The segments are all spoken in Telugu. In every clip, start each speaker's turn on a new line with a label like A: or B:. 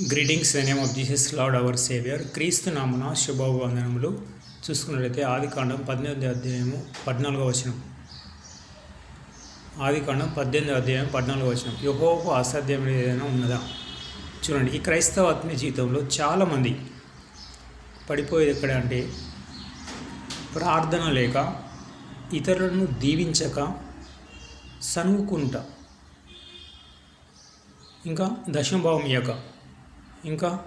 A: Greetings name of Jesus Lord our saviour క్రీస్తు నామన శుభవందనములు చూసుకున్నట్లయితే ఆదికాండం పద్దెనిమిది అధ్యాయము పద్నాలుగో వచనం. ఆదికాండం పద్దెనిమిది అధ్యాయం పద్నాలుగో వచనం. యహోకు అసాధ్యం ఏదైనా ఉన్నదా? చూడండి ఈ క్రైస్తవ ఆత్మీయ జీవితంలో చాలామంది పడిపోయేది ఎక్కడ అంటే ప్రార్థన లేక ఇతరులను దీవించక సనుగుకుంటా ఇంకా దశమభావం ఇయ్యక. ఇంకా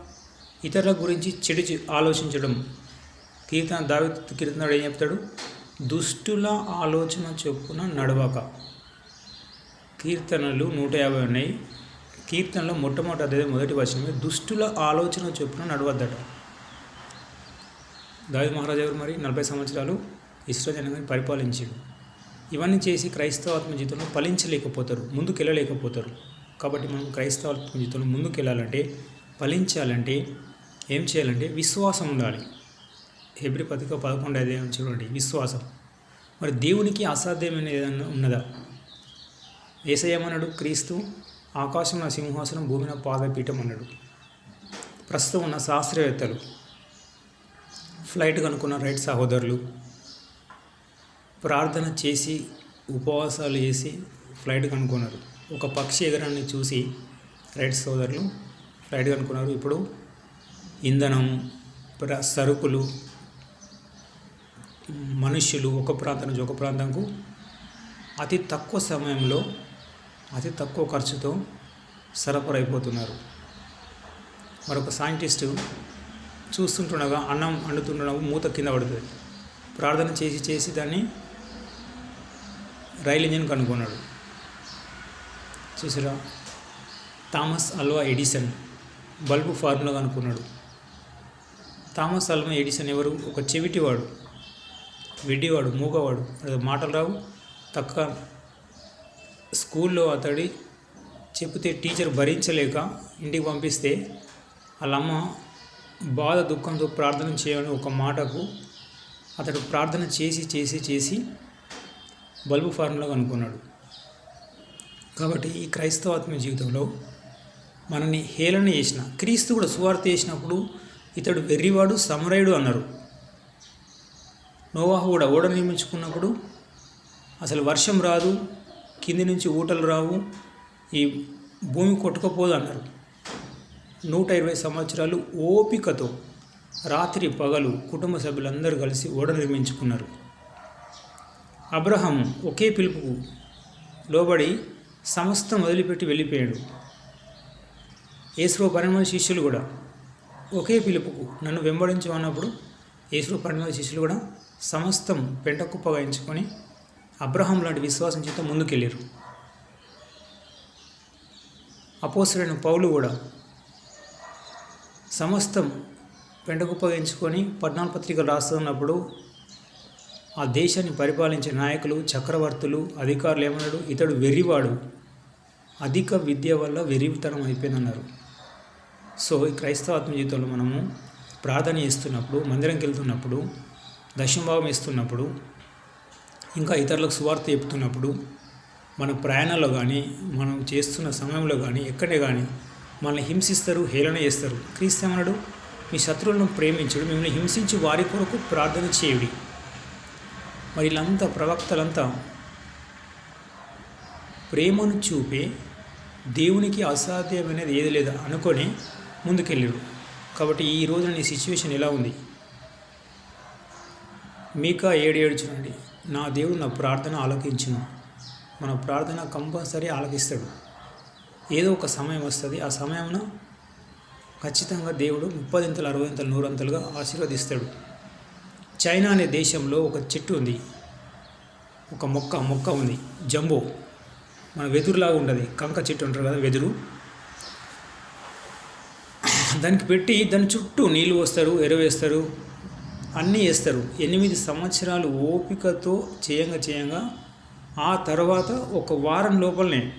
A: ఇతరుల గురించి చెడు ఆలోచించడం. కీర్తన దావి కీర్తనడు ఏం చెప్తాడు? దుష్టుల ఆలోచన చొప్పున నడవక. కీర్తనలు నూట యాభై ఉన్నాయి. కీర్తనలో మొట్టమొదటి అదే మొదటి వచనమే దుష్టుల ఆలోచన చొప్పున నడవద్దట. దావి మహారాజు ఎవరు మరి? నలభై సంవత్సరాలు ఇస్రో జనాన్ని పరిపాలించాడు. ఇవన్నీ చేసి క్రైస్తవాత్మ జీవితంలో ఫలించలేకపోతారు ముందుకెళ్ళలేకపోతారు. కాబట్టి మనం క్రైస్తవాత్మ జీవితంలో ముందుకెళ్ళాలంటే ఫలించాలంటే ఏం చేయాలంటే విశ్వాసం ఉండాలి. హెబ్రి పతిక పదకొండు అదే చూడండి. విశ్వాసం. మరి దేవునికి అసాధ్యమైన ఏదైనా ఉన్నదా? ఏసయ్యమన్నాడు క్రీస్తు ఆకాశం నా సింహాసనం భూమిన పాదపీఠం అన్నాడు. ప్రస్తుతం ఉన్న శాస్త్రవేత్తలు ఫ్లైట్ కనుక్కున్న రైట్ సహోదరులు ప్రార్థన చేసి ఉపవాసాలు చేసి ఫ్లైట్ కనుక్కున్నారు. ఒక పక్షి ఎగరాన్ని చూసి రైట్ సోదరులు ఫ్లైట్ కనుక్కున్నారు ఇప్పుడు ఇంధనం ప్ర సరుకులు మనుషులు ఒక ప్రాంతం నుంచి ఒక ప్రాంతంకు అతి తక్కువ సమయంలో అతి తక్కువ ఖర్చుతో సరఫరా అయిపోతున్నారు. మరొక సైంటిస్టు చూస్తుంటుండగా అన్నం వండుతుండగా మూత కింద పడుతుంది. ప్రార్థన చేసి చేసి దాన్ని రైలు ఇంజిన్ కనుక్కున్నాడు చూసారా? Thomas Alva Edison bulb formula కనుక్కున్నాడు. Thomas Alva Edison ఎవరు? ఒక చెవిటివాడు విడ్డివాడు మూగవాడు. అది మాటలు రావు. తక్కువ స్కూల్లో అతడి చెబితే టీచర్ భరించలేక ఇంటికి పంపిస్తే వాళ్ళ అమ్మ బాధ దుఃఖంతో ప్రార్థన చేయని ఒక మాటకు అతడు ప్రార్థన చేసి చేసి చేసి బల్బు ఫార్ములా కనుక్కున్నాడు. కాబట్టి ఈ క్రైస్తవాత్మ జీవితంలో మనని హేళన చేసిన క్రీస్తు కూడా సువార్త చేసినప్పుడు ఇతడు వెర్రివాడు సమరయుడు అన్నారు. నోవాహు కూడా ఓడ నిర్మించుకున్నప్పుడు అసలు వర్షం రాదు కింది నుంచి ఊటలు రావు ఈ భూమి కొట్టుకపోదు అన్నారు. నూట ఇరవై సంవత్సరాలు ఓపికతో రాత్రి పగలు కుటుంబ సభ్యులందరూ కలిసి ఓడ నిర్మించుకున్నారు. అబ్రహం ఒకే పిలుపుకు లోబడి సమస్తం వదిలిపెట్టి వెళ్ళిపోయాడు. ఏసులో పన్నెండు మంది శిష్యులు కూడా ఒకే పిలుపుకు నన్ను వెంబడించు అన్నప్పుడు ఏసులో పన్నెండు మంది శిష్యులు కూడా సమస్తం పెంటకుప్పగా ఎంచుకొని అబ్రహం లాంటి విశ్వాసం చేత ముందుకెళ్ళారు. అపోసరైన పౌలు కూడా సమస్తం పెంటకుప్పగా ఎంచుకొని పద్నాలుగు పత్రికలు రాస్తున్నప్పుడు ఆ దేశాన్ని పరిపాలించే నాయకులు చక్రవర్తులు అధికారులు ఏమన్నాడు? ఇతడు వెర్రివాడు. అధిక విద్య వల్ల వెర్రితనం అయిపోయిందన్నారు. సో ఈ క్రైస్తవ ఆత్మ జీవితంలో మనము ప్రార్థన చేస్తున్నప్పుడు మందిరంకి వెళ్తున్నప్పుడు దశంభావం ఇస్తున్నప్పుడు ఇంకా ఇతరులకు సువార్త చెప్తున్నప్పుడు మన ప్రయాణంలో కానీ మనం చేస్తున్న సమయంలో కానీ ఎక్కడే కానీ మనల్ని హింసిస్తారు హేళన చేస్తారు. క్రీస్తమనుడు మీ శత్రువులను ప్రేమించడు మిమ్మల్ని హింసించి వారి కొరకు ప్రార్థన చేయుడి. మరి వీళ్ళంతా ప్రవక్తలంతా ప్రేమను చూపే దేవునికి అసాధ్యమైనది ఏది లేదా అనుకొని ముందుకెళ్ళారు. కాబట్టి ఈ రోజున నీ సిచ్యువేషన్ ఎలా ఉంది? మీకా ఏడు ఏడు చూడండి నా దేవుడు నా ప్రార్థన ఆలకించును. మన ప్రార్థన కంపల్సరీ ఆలకిస్తాడు. ఏదో ఒక సమయం వస్తుంది. ఆ సమయమున ఖచ్చితంగా దేవుడు ముప్పదింతలు అరవైంతలు నూరంతలుగా ఆశీర్వదిస్తాడు. చైనా అనే దేశంలో ఒక చెట్టు ఉంది. ఒక మొక్క మొక్క ఉంది. జంబో. మన వెదురులాగా ఉండదు. కంక చెట్టు ఉంటారు కదా వెదురు. దానికి పెట్టి దాని చుట్టూ నీళ్ళు వస్తారు ఎరువేస్తారు అన్నీ వేస్తారు. ఎనిమిది సంవత్సరాలు ఓపికతో చేయంగా చేయంగా ఆ తర్వాత ఒక వారం లోపలనే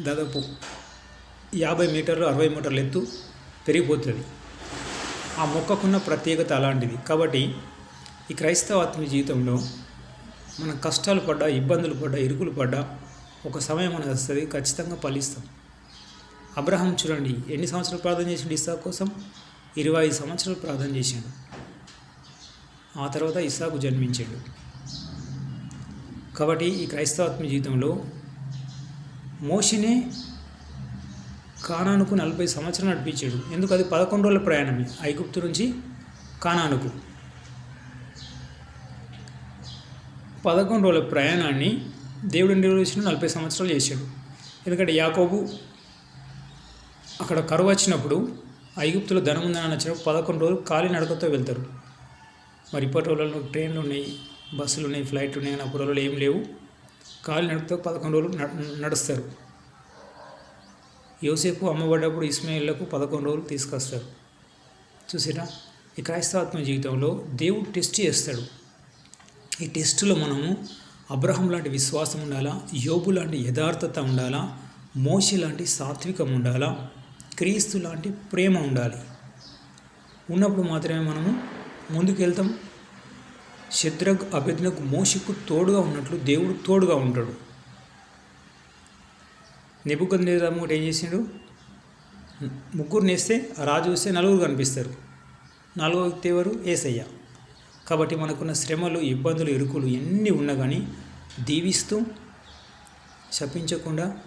A: దాదాపు యాభై మీటర్లు అరవై మీటర్లు ఎత్తు పెరిగిపోతుంది. ఆ మొక్కకున్న ప్రత్యేకత అలాంటిది. కాబట్టి ఈ క్రైస్తవ జీవితంలో మనం కష్టాలు పడ్డా ఇబ్బందులు పడ్డా ఇరుకులు పడ్డా ఒక సమయం అనేది వస్తుంది ఖచ్చితంగా ఫలిస్తాం. అబ్రహం చూడండి ఎన్ని సంవత్సరాలు ప్రార్థన చేసిండు ఇస్సా కోసం? ఇరవై ఐదు సంవత్సరాలు ప్రార్థన చేశాడు ఆ తర్వాత ఇస్సాకు జన్మించాడు. కాబట్టి ఈ క్రైస్తవాత్మ జీవితంలో మోషినే కానానుకు నలభై సంవత్సరాలు నడిపించాడు. ఎందుకు? అది పదకొండు రోజుల ప్రయాణమే ఐగుప్తు నుంచి కానానుకు. పదకొండు రోజుల ప్రయాణాన్ని దేవుడు నిర్వహించిన నలభై సంవత్సరాలు చేశాడు. ఎందుకంటే యాకోబు అక్కడ కరువు వచ్చినప్పుడు ఐగుప్తులో ధనం ఉందని వచ్చినప్పుడు పదకొండు రోజులు ఖాళీ నడకతో వెళ్తారు. మరి ఇప్పటి రోజుల్లో ట్రైన్లు ఉన్నాయి బస్సులు ఉన్నాయి ఫ్లైట్లు ఉన్నాయి కానీ అప్పుడు రోజులు ఏం లేవు. ఖాళీ నడకతో పదకొండు రోజులు నడ- నడుస్తారు. యోసేపు అమ్మబడ్డప్పుడు ఇస్మాయిళ్ళకు పదకొండు రోజులు తీసుకొస్తారు. చూసిరా? ఈ క్రైస్తవాత్మ జీవితంలో దేవుడు టెస్ట్ చేస్తాడు. ఈ టెస్టులో మనము అబ్రహం లాంటి విశ్వాసం ఉండాలా? యోబు లాంటి యథార్థత ఉండాలా? మోషి లాంటి సాత్వికం ఉండాలా? క్రీస్తు లాంటి ప్రేమ ఉండాలి. ఉన్నప్పుడు మాత్రమే మనము ముందుకు వెళ్తాం శత్రుఘ్ అభిజ్ఞకు మోషకు తోడుగా ఉన్నట్లు దేవుడు తోడుగా ఉంటాడు. నెబుకందేదాము ఒకటి ఏం చేసిండు? ముగ్గురు నేస్తే రాజు వస్తే నలుగురు కనిపిస్తారు. నాలుగో వ్యక్తి ఎవరు? ఏసయ్య. కాబట్టి మనకున్న శ్రమలు ఇబ్బందులు ఇరుకులు ఎన్ని ఉన్నా కానీ దీవిస్తూ శపించకుండా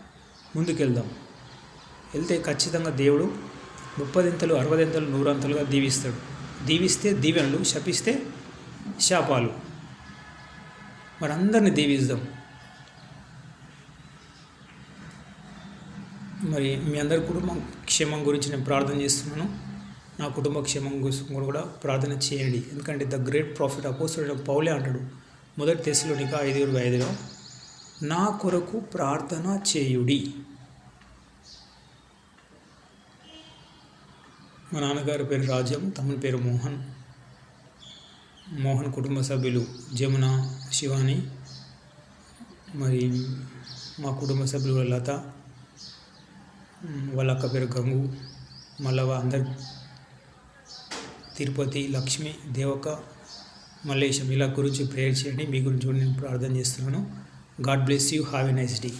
A: ముందుకెళ్దాం. వెళ్తే ఖచ్చితంగా దేవుడు ముప్పదింతలు అరవదింతలు నూరంతలుగా దీవిస్తాడు. దీవిస్తే దీవెనలు శపిస్తే శాపాలు. మరి అందరిని దీవిస్తాం మరి మీ అందరి కుటుంబం క్షేమం గురించి నేను ప్రార్థన చేస్తున్నాను. నా కుటుంబ క్షేమం గురించి కూడా ప్రార్థన చేయండి. ఎందుకంటే ద గ్రేట్ ప్రాఫిట్ అపోజిట్ పౌలే అంటాడు మొదటి తెశలోనిక ఐదు ఐదుగురు ఐదులో నా కొరకు ప్రార్థన చేయుడి. మా నాన్నగారి పేరు రాజ్యం తమ్ముని పేరు మోహన్. మోహన్ కుటుంబ సభ్యులు జమున శివాని మరి మా కుటుంబ సభ్యులు లత వాళ్ళ అక్క పేరు గంగు మళ్ళా అందరు తిరుపతి లక్ష్మి దేవక మల్లేశం. ఇలా గురించి ప్రేయర్ చేయండి. మీ గురించి నేను ప్రార్థన చేస్తున్నాను. God bless you. Have a nice day.